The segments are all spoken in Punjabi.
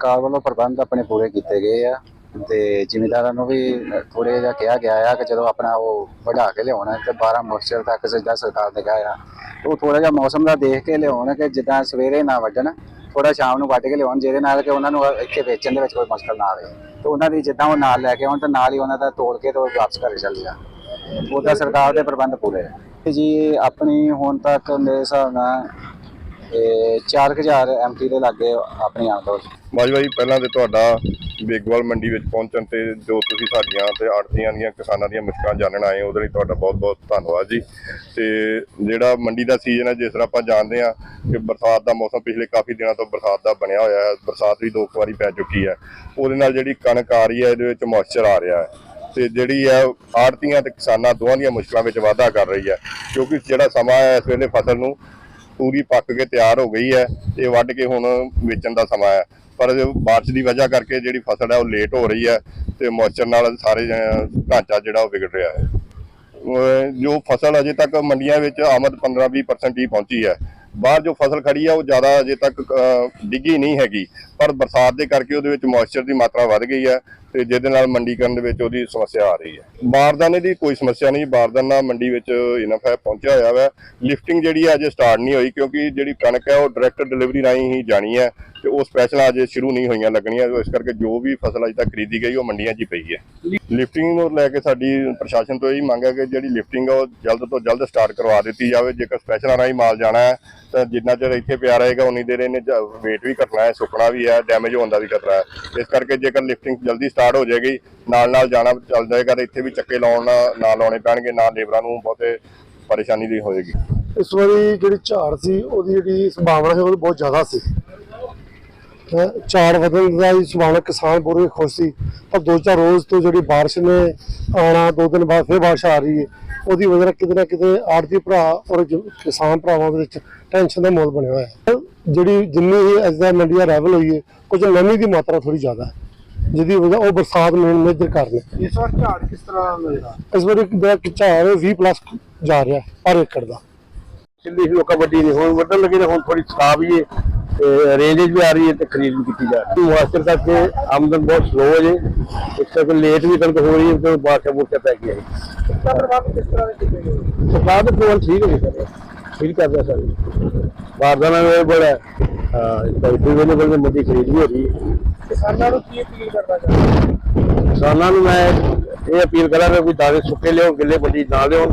ਸਰਕਾਰ ਵੱਲੋਂ ਪ੍ਰਬੰਧ ਆਪਣੇ ਪੂਰੇ ਕੀਤੇ ਗਏ ਆ ਤੇ ਜ਼ਿਮੀਦਾਰਾਂ ਨੂੰ ਵੀ ਥੋੜੇ ਜਿਹਾ ਕਿਹਾ ਗਿਆ ਆ ਕਿ ਜਦੋਂ ਆਪਣਾ ਉਹ ਵਧਾ ਕੇ ਲਿਆਉਣਾ ਤੇ 12 ਮੋਇਸਚਰ ਤੱਕ ਜਿੱਦਾਂ ਸਰਕਾਰ ਨੇ ਕਿਹਾ ਆ। ਉਹ ਥੋੜਾ ਜਿਹਾ ਮੌਸਮ ਦਾ ਦੇਖ ਕੇ ਲਿਆਉਣ ਕਿ ਜਿੱਦਾਂ ਸਵੇਰੇ ਨਾ ਵੱਢਣ ਥੋੜਾ ਸ਼ਾਮ ਨੂੰ ਵੱਢ ਕੇ ਲਿਆਉਣ, ਜਿਹਦੇ ਨਾਲ ਕਿ ਉਹਨਾਂ ਨੂੰ ਇੱਥੇ ਵੇਚਣ ਦੇ ਵਿੱਚ ਕੋਈ ਮੁਸ਼ਕਲ ਨਾ ਆਵੇ। ਤੇ ਉਹਨਾਂ ਦੀ ਜਿੱਦਾਂ ਉਹ ਨਾਲ ਲੈ ਕੇ ਆਉਣ ਤੇ ਨਾਲ ਹੀ ਉਹਨਾਂ ਦਾ ਤੋੜ ਕੇ ਤੇ ਉਹ ਵਾਪਸ ਘਰੇ ਚੱਲ ਜਾ। ਉਹਦਾ ਸਰਕਾਰ ਦੇ ਪ੍ਰਬੰਧ ਪੂਰੇ ਆ। ਤੇ ਜੀ, ਆਪਣੀ ਹੁਣ ਤੱਕ ਮੇਰੇ ਹਿਸਾਬ ਨਾਲ ਇਹ 4000 ਐਮਟੀ ਦੇ ਲਾਗੇ ਆਪਣੀ ਆਮਦ ਬਾਜਵਾ ਜੀ ਪਹਿਲਾਂ ਤੇ ਤੁਹਾਡਾ ਬੇਗਵਾਲ ਮੰਡੀ ਵਿੱਚ ਪਹੁੰਚਣ ਤੇ ਜੋ ਤੁਸੀਂ ਸਾਡੀਆਂ ਤੇ ਆੜਤੀਆਂ ਦੀਆਂ, ਕਿਸਾਨਾਂ ਦੀਆਂ ਮੁਸ਼ਕਲਾਂ ਜਾਣਨ ਆਏ ਉਹਦੇ ਲਈ ਤੁਹਾਡਾ ਬਹੁਤ-ਬਹੁਤ ਧੰਨਵਾਦ ਜੀ। ਤੇ ਜਿਹੜਾ ਮੰਡੀ ਦਾ ਸੀਜ਼ਨ ਹੈ, ਜਿਸ ਤਰ੍ਹਾਂ ਆਪਾਂ ਜਾਣਦੇ ਆ ਕਿ ਬਰਸਾਤ ਦਾ ਮੌਸਮ ਪਿਛਲੇ ਕਾਫੀ ਦਿਨਾਂ ਤੋਂ ਬਰਸਾਤ ਦਾ ਬਣਿਆ ਹੋਇਆ ਹੈ, ਬਰਸਾਤ ਵੀ ਦੋ ਕੁ ਵਾਰੀ ਪੈ ਚੁੱਕੀ ਹੈ। ਉਹਦੇ ਨਾਲ ਜਿਹੜੀ ਕਣਕ ਆ ਰਹੀ ਹੈ, ਇਹਦੇ ਵਿੱਚ ਮੋਇਸਚਰ ਆ ਰਿਹਾ ਹੈ। ਤੇ ਜਿਹੜੀ ਹੈ, ਆੜਤੀਆਂ ਤੇ ਕਿਸਾਨਾਂ ਦੋਵਾਂ ਦੀਆਂ ਮੁਸ਼ਕਲਾਂ ਵਿੱਚ ਵਾਧਾ ਕਰ ਰਹੀ ਹੈ, ਕਿਉਂਕਿ ਜਿਹੜਾ ਸਮਾਂ ਹੈ ਇਸ ਵੇਲੇ ਫਸਲ ਨੂੰ ਪੂਰੀ ਪੱਕ ਕੇ ਤਿਆਰ ਹੋ ਗਈ ਹੈ ਤੇ ਵੱਢ ਕੇ ਹੁਣ ਵੇਚਣ ਦਾ ਸਮਾਂ ਹੈ। ਪਰ ਜੋ ਬਾਰਿਸ਼ ਦੀ ਵਜ੍ਹਾ ਕਰਕੇ ਜਿਹੜੀ ਫਸਲ ਹੈ ਉਹ ਲੇਟ ਹੋ ਰਹੀ ਹੈ ਤੇ ਮੌਇਸਚਰ ਨਾਲ ਸਾਰੇ ਢਾਂਚਾ ਜਿਹੜਾ ਉਹ ਵਿਗੜ ਰਿਹਾ ਹੈ। ਜੋ ਫਸਲ ਅਜੇ ਤੱਕ ਮੰਡੀਆਂ ਵਿੱਚ ਆਮਦ 15-20% ਹੀ ਪਹੁੰਚੀ ਹੈ। ਬਾਹਰ ਜੋ ਫਸਲ ਖੜੀ ਹੈ ਉਹ ਜ਼ਿਆਦਾ ਅਜੇ ਤੱਕ ਡਿੱਗੀ ਨਹੀਂ ਹੈਗੀ। ਪਰ ਬਰਸਾਤ ਦੇ ਕਰਕੇ ਉਹਦੇ ਵਿੱਚ ਮੌਇਸਚਰ ਦੀ ਮਾਤਰਾ ਵੱਧ ਗਈ ਹੈ। ਤੇ ਜਿਹਦੇ ਨਾਲ ਮੰਡੀਕਰਨ ਦੇ ਵਿੱਚ ਉਹਦੀ ਸਮੱਸਿਆ ਆ ਰਹੀ ਹੈ। ਬਾਰਦਾਨੇ ਦੀ ਕੋਈ ਸਮੱਸਿਆ ਨਹੀਂ, ਬਾਰਦਾਨਾ ਮੰਡੀ ਵਿੱਚ ਇਨਫ ਹੈ, ਪਹੁੰਚਿਆ ਹੋਇਆ ਹੈ ਲਿਫਟਿੰਗ ਜਿਹੜੀ ਹੈ, ਅਜੇ ਸਟਾਰਟ ਨਹੀਂ ਹੋਈ ਕਿਉਂਕਿ ਜਿਹੜੀ ਕਣਕ ਹੈ, ਉਹ ਡਾਇਰੈਕਟ ਡਿਲੀਵਰੀ ਰਾਹੀਂ ਹੀ ਜਾਣੀ ਹੈ ਤੇ ਉਹ ਸਪੈਸ਼ਲ ਅਜੇ ਸ਼ੁਰੂ ਨਹੀਂ ਹੋਈਆਂ ਲੱਗਣੀਆਂ। ਇਸ ਕਰਕੇ ਜੋ ਵੀ ਫਸਲ ਅਜੇ ਤੱਕ ਖਰੀਦੀ ਗਈ, ਉਹ ਮੰਡੀਆਂ 'ਚ ਹੀ ਪਈ ਹੈ। ਲਿਫਟਿੰਗ ਨੂੰ ਲੈ ਕੇ ਸਾਡੀ ਪ੍ਰਸ਼ਾਸਨ ਤੋਂ ਇਹੀ ਮੰਗ ਹੈ ਕਿ ਜਿਹੜੀ ਲਿਫਟਿੰਗ ਆ, ਉਹ ਜਲਦ ਤੋਂ ਜਲਦ ਸਟਾਰਟ ਕਰਵਾ ਦਿੱਤੀ ਜਾਵੇ। ਜੇਕਰ ਸਪੈਸ਼ਲਾਂ ਰਾਹੀਂ ਮਾਲ ਜਾਣਾ ਹੈ, ਤਾਂ ਜਿੰਨਾ ਚਿਰ ਇੱਥੇ ਪਿਆ ਰਹੇਗਾ, ਉਨੀ ਦੇਰ ਇਹਨੇ ਵੇਟ ਵੀ ਘਟਣਾ ਹੈ, ਸੁੱਕਣਾ ਵੀ ਹੈ ਡੈਮੇਜ ਹੋਣ ਦਾ ਵੀ ਖਤਰਾ ਹੈ। ਇਸ ਕਰਕੇ ਜੇਕਰ ਲਿਫਟਿੰਗ ਜਲਦੀ ਸਟਾਰਟ ਹੋ ਜਾਏਗੀ, ਨਾਲ ਨਾਲ ਜਾਣਾ ਚੱਲ ਜਾਏਗਾ ਤੇ ਇੱਥੇ ਵੀ ਚੱਕੇ ਲਾਉਣ ਨਾ ਲਾਉਣੇ ਪੈਣਗੇ ਨਾ ਲੇਬਰਾਂ ਨੂੰ ਬਹੁਤੇ ਪਰੇਸ਼ਾਨੀ ਦੀ ਹੋਏਗੀ। ਇਸ ਵਾਰੀ ਜਿਹੜੀ ਝਾੜ ਸੀ, ਉਹਦੀ ਜਿਹੜੀ ਸੰਭਾਵਨਾ ਸੀ, ਉਹ ਬਹੁਤ ਜ਼ਿਆਦਾ ਸੀ। ਝਾੜ ਵਧਣ ਦਾ ਹੀ ਸੰਭਾਵਨਾ ਕਿਸਾਨ ਪੂਰੇ ਖੁਸ਼ ਸੀ। ਪਰ ਦੋ ਚਾਰ ਰੋਜ਼ ਤੋਂ ਜਿਹੜੀ ਬਾਰਿਸ਼ ਨੇ, ਆਉਣਾ, ਦੋ ਦਿਨ ਬਾਅਦ ਫਿਰ ਬਾਰਿਸ਼ ਆ ਰਹੀ ਹੈ। ਉਹਦੀ ਵਜ੍ਹਾ ਨਾਲ ਕਿਤੇ ਨਾ ਕਿਤੇ ਆੜਤੀ ਭਰਾ ਔਰ ਕਿਸਾਨ ਭਰਾਵਾਂ ਦੇ ਵਿੱਚ ਟੈਨਸ਼ਨ ਦਾ ਮੋਲ ਬਣਿਆ ਹੋਇਆ ਹੈ। ਜਿਹੜੀ ਜਿੰਨੀ ਹੀ ਇਸ ਦਾ ਮੰਡੀ ਦਾ ਹੋਈ ਹੈ, ਕੁਝ ਨਮੀ ਦੀ ਮਾਤਰਾ ਥੋੜੀ ਜ਼ਿਆਦਾ ਹੈ। ਜਿਹਦੀ ਵਜ੍ਹਾ ਉਹ ਬਰਸਾਤ ਮੇਨ ਮੇਜਰ ਕਾਰਨ ਹੈ ਇਸ ਵਾਰ ਝਾੜ ਕਿਸ ਤਰ੍ਹਾਂ ਮਿਲਦਾ ਇਸ ਵਾਰੀ ਦਾ ਝਾੜ 20 ਪਲੱਸ ਜਾ ਰਿਹਾ ਪਰ ਏਕੜ ਦਾ। ਸਿੱਧੀ ਸੀ ਲੋਕਾਂ ਵੱਡੀ ਨਹੀਂ ਹੁਣ ਵੱਢਣ ਲੱਗੇ ਨੇ ਹੁਣ ਥੋੜੀ ਖਰਾਬ ਹੀ ਹੈ ਤੇ ਰੇਂਜ ਵੀ ਆ ਰਹੀ ਹੈ ਤੇ ਖਰੀਦ ਵੀ ਕੀਤੀ ਜਾ ਰਹੀ ਹੈ ਮੁਆਸਰ ਕਰਕੇ ਆਮਦਨ ਬਹੁਤ ਸਲੋ ਹੈ ਜੀ। ਇਸ ਕਰਕੇ ਲੇਟ ਵੀ ਕਣਕ ਹੋ ਰਹੀ ਹੈ ਤੇ ਬਾਕੀ ਬੂਟੇ ਪੈ ਗਏ ਤਾਂ ਪ੍ਰਭਾਵ ਕਿਸ ਤਰ੍ਹਾਂ ਦੇ ਸਰਕਾਰ ਦਾ ਪ੍ਰੋਗਰਾਮ ਠੀਕ ਹੈ ਜੀ। ਸਰ। ਸਰ ਬਾਰਦਾਨਾ ਵੇ ਬੜਾ ਹਾਂ ਇਸ ਦਾ ਵੀ ਵੇਲੇ ਵੇਲੇ ਮੰਡੀ ਖਰੀਦ ਵੀ ਹੋ ਰਹੀ ਹੈ। ਕਿਸਾਨਾਂ ਨੂੰ ਕੀ ਅਪੀਲ ਕਰਨਾ ਚਾਹੁੰਦੇ? ਕਿਸਾਨਾਂ ਨੂੰ ਮੈਂ ਇਹ ਅਪੀਲ ਕਰਾਂਗਾ ਕੋਈ ਦਾਣੇ ਸੁੱਕੇ ਲਿਓ ਗਿੱਲੇ ਮੰਡੀ ਨਾ ਲਿਓ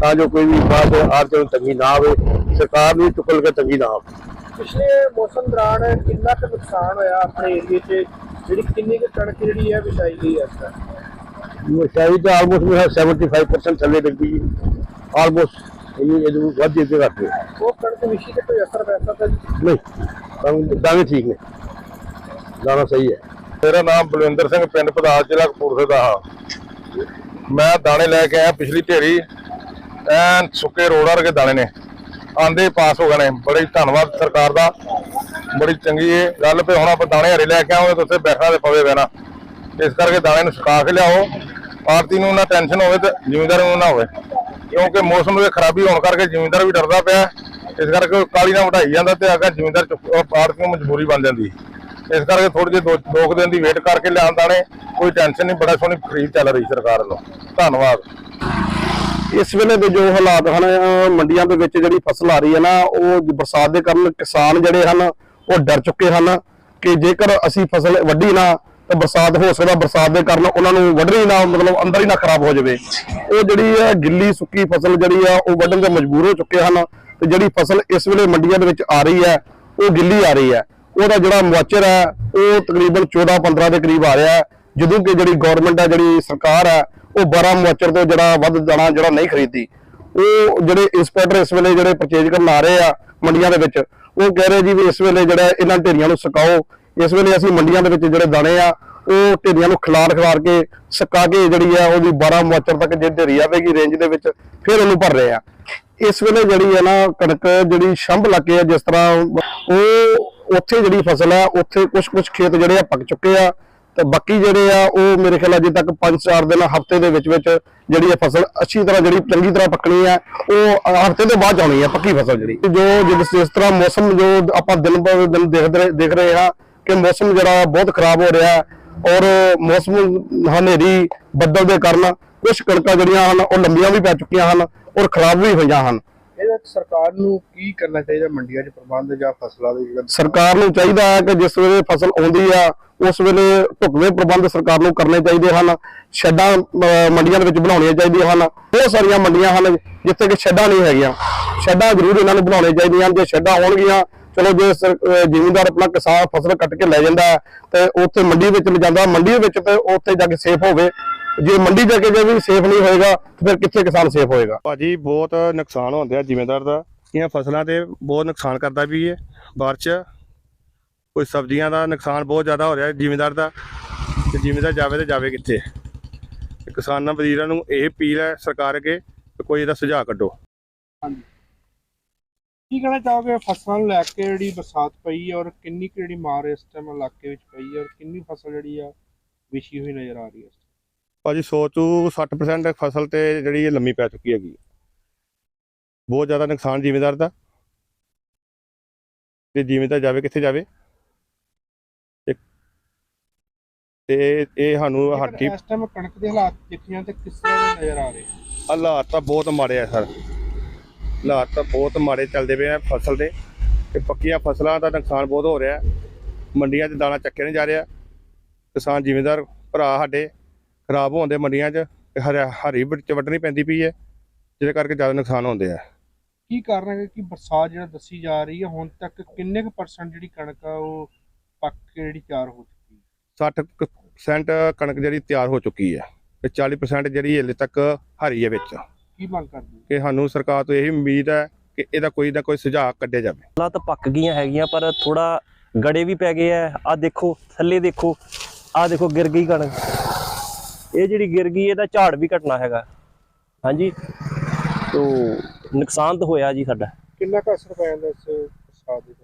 ਤਾਂ ਜੋ ਕੋਈ ਵੀ ਬਾਅਦ ਆਰਥਿਕ ਨੂੰ ਤੰਗੀ ਨਾ ਆਵੇ ਸਰਕਾਰ ਨੂੰ ਵੀ ਚੁੱਕਲ ਕੇ ਤੰਗੀ ਨਾ ਆਵੇ। ਪਿਛਲੇ ਮੌਸਮ ਦੌਰਾਨ ਕਿੰਨਾ ਕੁ ਨੁਕਸਾਨ ਹੋਇਆ ਆਪਣੇ ਏਰੀਏ 'ਚ? ਜਿਹੜੀ ਕਿੰਨੀ ਕੁ ਕਣਕ ਜਿਹੜੀ ਹੈ ਵਿਛਾਈ ਗਈ ਹੈ ਤਰ੍ਹਾਂ ਮਸ਼ਾਈ ਤਾਂ ਆਲਮੋਸਟ ਮੇਰਾ 75% ਥੱਲੇ ਡਿੱਗੀ ਆਲਮੋਸਟ ਇਹ ਇਹਨੂੰ ਵੱਧ ਦੇ ਰੱਖਦੇ ਉਹ ਕਣਕ ਵਿਛੀ ਤੇ ਕੋਈ ਅਸਰ ਪੈ ਸਕਦਾ ਜੀ? ਨਹੀਂ ਤਾਂ ਦਾਣੇ ਠੀਕ ਨੇ। ਦਾਣਾ ਸਹੀ ਹੈ। ਮੇਰਾ ਨਾਮ ਬਲਵਿੰਦਰ ਸਿੰਘ ਪਿੰਡ ਪਦਾਲ ਜ਼ਿਲ੍ਹਾ ਕਪੂਰਥਲੇ ਦਾ ਹਾਂ। ਮੈਂ ਦਾਣੇ ਲੈ ਕੇ ਆਇਆ ਪਿਛਲੀ ਢੇਰੀ। ਐਨ ਸੁੱਕੇ ਰੋੜ ਵਰਗੇ ਦਾਣੇ ਨੇ। ਆਂਦੇ ਪਾਸ ਹੋ ਗਏ ਨੇ। ਬੜੀ ਧੰਨਵਾਦ ਸਰਕਾਰ ਦਾ। ਬੜੀ ਚੰਗੀ ਇਹ ਗੱਲ ਪਈ ਹੁਣ ਆਪਾਂ ਦਾਣੇ ਹਰੇ ਲੈ ਕੇ ਆਉਂਦੇ ਤਾਂ ਉੱਥੇ ਬੈਠਣਾ ਤੇ ਪਵੇ ਬੈਣਾ ਇਸ ਕਰਕੇ ਦਾਣੇ ਨੂੰ ਸੁਕਾ ਕੇ ਲਿਆਓ। ਆਰਤੀ ਨੂੰ ਨਾ ਟੈਨਸ਼ਨ ਹੋਵੇ ਤੇ ਜ਼ਿਮੀਂਦਾਰ ਨੂੰ ਨਾ ਹੋਵੇ। ਕਿਉਂਕਿ ਮੌਸਮ ਦੇ ਖਰਾਬੀ ਹੋਣ ਕਰਕੇ ਜ਼ਿਮੀਂਦਾਰ ਵੀ ਡਰਦਾ ਪਿਆ। ਇਸ ਕਰਕੇ ਉਹ ਕਾਲੀ ਨਾਲ ਵਢਾਈ ਜਾਂਦਾ ਤੇ ਅਗਰ ਜ਼ਿਮੀਂਦਾਰ ਚੁੱਕ ਆਰਤੀ ਨੂੰ ਮਜਬੂਰੀ ਬਣ ਜਾਂਦੀ। ਇਸ ਕਰਕੇ ਥੋੜੇ ਜਿਹੇ ਦੋ ਦੋ ਕੁ ਦਿਨ ਦੀ ਵੇਟ ਕਰਕੇ ਲਿਆਉਣ ਦਾਣੇ ਕੋਈ ਟੈਨਸ਼ਨ ਨਹੀਂ, ਬੜਾ ਸੋਹਣੀ ਖਰੀਦ ਚੱਲ ਰਹੀ ਸਰਕਾਰ ਵੱਲੋਂ। ਧੰਨਵਾਦ। ਇਸ ਵੇਲੇ ਦੇ ਜੋ ਹਾਲਾਤ ਹਨ ਮੰਡੀਆਂ ਦੇ ਵਿੱਚ ਜਿਹੜੀ ਫਸਲ ਆ ਰਹੀ ਹੈ ਨਾ, ਉਹ ਬਰਸਾਤ ਦੇ ਕਾਰਨ ਕਿਸਾਨ ਜਿਹੜੇ ਹਨ, ਉਹ ਡਰ ਚੁੱਕੇ ਹਨ ਕਿ ਜੇਕਰ ਅਸੀਂ ਫਸਲ ਵੱਢੀ ਨਾ ਤਾਂ ਬਰਸਾਤ ਹੋ ਸਕਦਾ, ਬਰਸਾਤ ਦੇ ਕਾਰਨ ਉਹਨਾਂ ਨੂੰ ਵੱਢਣੀ ਨਾ ਮਤਲਬ ਅੰਦਰ ਹੀ ਨਾ ਖਰਾਬ ਹੋ ਜਾਵੇ। ਉਹ ਜਿਹੜੀ ਹੈ ਗਿੱਲੀ ਸੁੱਕੀ ਫਸਲ ਜਿਹੜੀ ਆ ਉਹ ਵੱਢਣ ਦੇ ਮਜਬੂਰ ਹੋ ਚੁੱਕੇ ਹਨ ਤੇ ਜਿਹੜੀ ਫਸਲ ਇਸ ਵੇਲੇ ਮੰਡੀਆਂ ਦੇ ਵਿੱਚ ਆ ਰਹੀ ਹੈ, ਉਹ ਗਿੱਲੀ ਆ ਰਹੀ ਹੈ। ਉਹਦਾ ਜਿਹੜਾ ਮੁਆਚਰ ਹੈ, ਉਹ ਤਕਰੀਬਨ 14-15 ਦੇ ਕਰੀਬ ਆ ਰਿਹਾ ਹੈ। ਜਦੋਂ ਕਿ ਜਿਹੜੀ ਗਵਰਨਮੈਂਟ ਹੈ, ਜਿਹੜੀ ਸਰਕਾਰ ਹੈ, ਉਹ 12 ਮੁਆਚਰ ਤੋਂ ਜਿਹੜਾ ਵੱਧ ਦਾਣਾ ਜਿਹੜਾ ਨਹੀਂ ਖਰੀਦੀ ਉਹ ਜਿਹੜੇ ਇੰਸਪੈਕਟਰ ਇਸ ਵੇਲੇ ਜਿਹੜੇ ਪਰਚੇਜ ਕਰਨ ਆ ਰਹੇ ਆ ਮੰਡੀਆਂ ਦੇ ਵਿੱਚ, ਉਹ ਕਹਿ ਰਹੇ ਜੀ ਵੀ ਇਸ ਵੇਲੇ ਜਿਹੜਾ ਇਹਨਾਂ ਢੇਰੀਆਂ ਨੂੰ ਸੁਕਾਓ ਇਸ ਵੇਲੇ ਅਸੀਂ ਮੰਡੀਆਂ ਦੇ ਵਿੱਚ ਜਿਹੜੇ ਦਾਣੇ ਆ, ਉਹ ਢੇਰੀਆਂ ਨੂੰ ਖਿਲਾਰ ਖਿਲਾਰ ਕੇ ਸੁਕਾ ਕੇ ਜਿਹੜੀ ਆ ਉਹਦੀ 12 ਮੁਆਚਰ ਤੱਕ ਜੇ ਢੇਰੀ ਆਵੇਗੀ ਰੇਂਜ ਦੇ ਵਿੱਚ, ਫਿਰ ਉਹਨੂੰ ਭਰ ਰਹੇ ਆ। ਇਸ ਵੇਲੇ ਜਿਹੜੀ ਹੈ ਨਾ ਕਣਕ ਜਿਹੜੀ ਸ਼ੰਭ ਲੱਗੇ ਆ ਜਿਸ ਤਰ੍ਹਾਂ ਉਹ ਉੱਥੇ ਜਿਹੜੀ ਫਸਲ ਹੈ ਉੱਥੇ ਕੁਝ ਕੁਝ ਖੇਤ ਜਿਹੜੇ ਆ ਪੱਕ ਚੁੱਕੇ ਆ। ਤੇ ਬਾਕੀ ਜਿਹੜੇ ਆ, ਉਹ ਮੇਰੇ ਖਿਆਲ ਅਜੇ ਤੱਕ 5-4 ਦਿਨ, ਹਫ਼ਤੇ ਦੇ ਵਿੱਚ ਵਿੱਚ ਜਿਹੜੀ ਇਹ ਫਸਲ ਅੱਛੀ ਤਰ੍ਹਾਂ ਜਿਹੜੀ ਚੰਗੀ ਤਰ੍ਹਾਂ ਪੱਕਣੀ ਹੈ ਉਹ ਹਫ਼ਤੇ ਤੋਂ ਬਾਅਦ ਆਉਣੀ ਹੈ ਪੱਕੀ ਫਸਲ ਜਿਹੜੀ। ਜੋ ਜਿਸ ਤਰ੍ਹਾਂ ਮੌਸਮ ਜੋ ਆਪਾਂ ਦਿਨ ਬ ਦਿਨ ਦੇਖ ਰਹੇ- ਦੇਖ ਰਹੇ ਆ ਕਿ ਮੌਸਮ ਜਿਹੜਾ ਬਹੁਤ ਖਰਾਬ ਹੋ ਰਿਹਾ ਔਰ ਮੌਸਮ ਹਨੇਰੀ ਬੱਦਲ ਦੇ ਕਾਰਨ ਕੁਝ ਕਣਕਾਂ ਜਿਹੜੀਆਂ ਹਨ ਉਹ ਲੰਬੀਆਂ ਵੀ ਪੈ ਚੁੱਕੀਆਂ ਹਨ ਔਰ ਖਰਾਬ ਵੀ ਹੋਈਆਂ ਹਨ। ਇਹਦੇ ਸਰਕਾਰ ਨੂੰ ਕੀ ਕਰਨਾ ਚਾਹੀਦਾ ਮੰਡੀਆਂ 'ਚ ਪ੍ਰਬੰਧ ਜਾਂ ਫਸਲਾਂ ਦੇ ਜਿਹੜਾ ਸਰਕਾਰ ਨੂੰ ਚਾਹੀਦਾ ਹੈ ਕਿ ਜਿਸ ਵੇਲੇ ਫਸਲ ਆਉਂਦੀ ਆ ਉਸ ਵੇਲੇ ਢੁਕਵੇਂ ਪ੍ਰਬੰਧ ਸਰਕਾਰ ਨੂੰ ਕਰਨੇ ਚਾਹੀਦੇ ਹਨ। ਸ਼ੈੱਡਾਂ ਮੰਡੀਆਂ ਦੇ ਵਿੱਚ ਬਣਾਉਣੀਆਂ ਚਾਹੀਦੀਆਂ ਹਨ। ਬਹੁਤ ਸਾਰੀਆਂ ਮੰਡੀਆਂ ਹਨ ਜਿੱਥੇ ਕਿ ਸ਼ੈੱਡਾਂ ਨਹੀਂ ਹੈਗੀਆਂ। ਸ਼ੈੱਡਾਂ ਜ਼ਰੂਰ ਇਹਨਾਂ ਨੂੰ ਬਣਾਉਣੀਆਂ ਚਾਹੀਦੀਆਂ ਹਨ। ਜੇ ਸ਼ੈੱਡਾਂ ਹੋਣਗੀਆਂ ਚਲੋ ਜੇ ਜ਼ਿਮੀਂਦਾਰ ਆਪਣਾ ਕਿਸਾਨ ਫਸਲ ਕੱਟ ਕੇ ਲੈ ਜਾਂਦਾ ਤੇ ਉੱਥੇ ਮੰਡੀ ਵਿੱਚ ਲਿਜਾਂਦਾ ਮੰਡੀ ਵਿੱਚ ਤੇ ਉੱਥੇ ਜਾ ਕੇ ਸੇਫ ਹੋਵੇ। ਜੇ ਮੰਡੀ ਜਾ ਕੇ ਜੇ ਵੀ ਸੇਫ ਨਹੀਂ ਹੋਏਗਾ ਫਿਰ ਕਿੱਥੇ ਕਿਸਾਨ ਸੇਫ ਹੋਏਗਾ? ਭਾਜੀ ਬਹੁਤ ਨੁਕਸਾਨ ਹੁੰਦੇ ਆ ਜ਼ਿਮੀਂਦਾਰ ਦਾ। ਇਹ ਫਸਲਾਂ ਤੇ ਬਹੁਤ ਨੁਕਸਾਨ ਕਰਦਾ ਵੀ ਹੈ ਬਾਰਿਸ਼ ਕੋਈ ਸਬਜ਼ੀਆਂ ਦਾ ਨੁਕਸਾਨ ਬਹੁਤ ਜ਼ਿਆਦਾ ਹੋ ਰਿਹਾ ਜ਼ਿਮੀਂਦਾਰ ਦਾ। ਤੇ ਜ਼ਿਮੀਂਦਾਰ ਜਾਵੇ ਤੇ ਜਾਵੇ ਕਿੱਥੇ? ਕਿਸਾਨਾਂ ਵਜ਼ੀਰਾਂ ਨੂੰ ਇਹ ਅਪੀਲ ਹੈ ਸਰਕਾਰ ਅੱਗੇ ਕੋਈ ਇਹਦਾ ਸੁਝਾਅ ਕੱਢੋ। ਕੀ ਕਹਿਣਾ ਚਾਹੋਗੇ? ਫਸਲਾਂ ਨੂੰ ਲੈ ਕੇ ਜਿਹੜੀ ਬਰਸਾਤ ਪਈ ਹੈ ਔਰ ਕਿੰਨੀ ਕੁ ਜਿਹੜੀ ਮਾਰ ਇਸ ਟਾਈਮ ਇਲਾਕੇ ਵਿੱਚ ਪਈ ਹੈ ਔਰ ਕਿੰਨੀ ਫਸਲ ਜਿਹੜੀ ਆ ਵਿਛੀ ਹੋਈ ਨਜ਼ਰ ਆ ਰਹੀ ਹੈ? ਭਾਜੀ 100 ਤੋਂ 60% ਫਸਲ ਤੇ ਜਿਹੜੀ ਇਹ ਲੰਮੀ ਪੈ ਚੁੱਕੀ ਹੈਗੀ ਬਹੁਤ ਜ਼ਿਆਦਾ ਨੁਕਸਾਨ ਜ਼ਿਮੀਂਦਾਰ ਦਾ। ਤੇ ਜ਼ਿਮੀਂਦਾਰ ਜਾਵੇ ਕਿੱਥੇ ਜਾਵੇ? ਤੇ- ਇਹ ਸਾਨੂੰ ਹੱਟੀ ਇਸ ਟਾਈਮ ਕਣਕ ਦੇ ਹਾਲਾਤ ਦੇਖੀਆਂ ਤੇ ਕਿਸ ਤਰ੍ਹਾਂ ਨਜ਼ਰ ਆ ਰਹੇ? ਹਾਲਾਤ ਤਾਂ ਬਹੁਤ ਮਾੜੇ ਆ ਸਰ। ਹਾਲਾਤ ਤਾਂ ਬਹੁਤ ਮਾੜੇ ਚੱਲਦੇ ਪਏ ਆ ਫਸਲ ਦੇ ਤੇ ਪੱਕੀਆਂ ਫਸਲਾਂ ਦਾ ਨੁਕਸਾਨ ਬਹੁਤ ਹੋ ਰਿਹਾ। ਮੰਡੀਆਂ 'ਚ ਦਾਣਾ ਚੱਕਿਆ ਨਹੀਂ ਜਾ ਰਿਹਾ। ਕਿਸਾਨ ਜ਼ਿਮੀਂਦਾਰ ਭਰਾ ਸਾਡੇ ਖਰਾਬ ਹੋਣ ਦੇ ਮੰਡੀਆਂ 'ਚ ਹਰੀ ਵਿੱਚ ਵੱਢਣੀ ਪੈਂਦੀ ਪਈ ਹੈ ਜਿਹਦੇ ਕਰਕੇ ਜ਼ਿਆਦਾ ਨੁਕਸਾਨ ਹੁੰਦੇ ਆ। ਕੀ ਕਾਰਨ ਹੈ ਕਿ ਬਰਸਾਤ ਜਿਹੜਾ ਦੱਸੀ ਜਾ ਰਹੀ ਹੈ ਹੁਣ ਤੱਕ ਕਿੰਨੇ ਕੁ ਪਰਸੈਂਟ ਜਿਹੜੀ ਕਣਕ ਆ ਉਹ ਪੱਕ ਕੇ ਜਿਹੜੀ ਤਿਆਰ ਹੋ ਚੁੱਕੀ ਹੈ? 60% ਕਣਕ ਜਿਹੜੀ ਤਿਆਰ ਹੋ ਚੁੱਕੀ ਹੈ ਤੇ 40% ਜਿਹੜੀ ਹਲੇ ਤੱਕ ਹਰੀ ਹੈ ਵਿੱਚ। ਕੀ ਮੰਗ ਕਰਦੇ ਹੋ? ਕਿ ਸਾਨੂੰ ਸਰਕਾਰ ਤੋਂ ਇਹ ਉਮੀਦ ਹੈ ਕਿ ਇਹਦਾ ਕੋਈ ਨਾ ਕੋਈ ਸੁਝਾਅ ਕੱਢਿਆ ਜਾਵੇ। ਫਸਲਾਂ ਤਾਂ ਪੱਕ ਗਈਆਂ ਹੈਗੀਆਂ ਪਰ ਥੋੜਾ ਗੜੇ ਵੀ ਪੈ ਗਏ ਆ। ਆ ਦੇਖੋ ਥੱਲੇ ਦੇਖੋ ਆ ਦੇਖੋ ਗਿਰ ਗਈ ਕਣਕ। ਇਹ ਜਿਹੜੀ ਗਿਰ ਗਈ ਇਹਦਾ ਝਾੜ ਵੀ ਘਟਣਾ ਹੈਗਾ। ਹਾਂਜੀ? ਤੋ ਨੁਕਸਾਨ ਤਾਂ ਹੋਇਆ ਜੀ ਸਾਡਾ। ਕਿੰਨਾ ਕੁ ਅਸਰ ਪੈ ਜਾਂਦਾ ਇਸ ਬਰਸਾਤ ਦੇ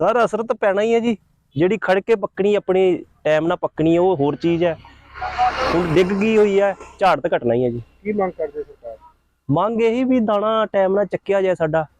ਸਰ ਅਸਰ ਤਾਂ ਪੈਣਾ ਹੀ ਹੈ ਜੀ। ਜਿਹੜੀ ਖੜ ਕੇ ਪੱਕਣੀ ਆਪਣੀ ਟਾਈਮ ਨਾਲ ਪੱਕਣੀ ਉਹ ਹੋਰ ਚੀਜ਼ ਹੈ। ਹੁਣ ਡਿੱਗ ਗਈ ਹੋਈ ਹੈ ਝਾੜ ਤਾਂ ਘਟਣਾ ਹੀ ਹੈ ਜੀ। ਕੀ ਮੰਗ ਕਰਦੇ ਮੰਗ ਇਹੀ ਵੀ ਦਾਣਾ ਟਾਈਮ ਨਾਲ ਚੱਕਿਆ ਜਾਏ ਸਾਡਾ।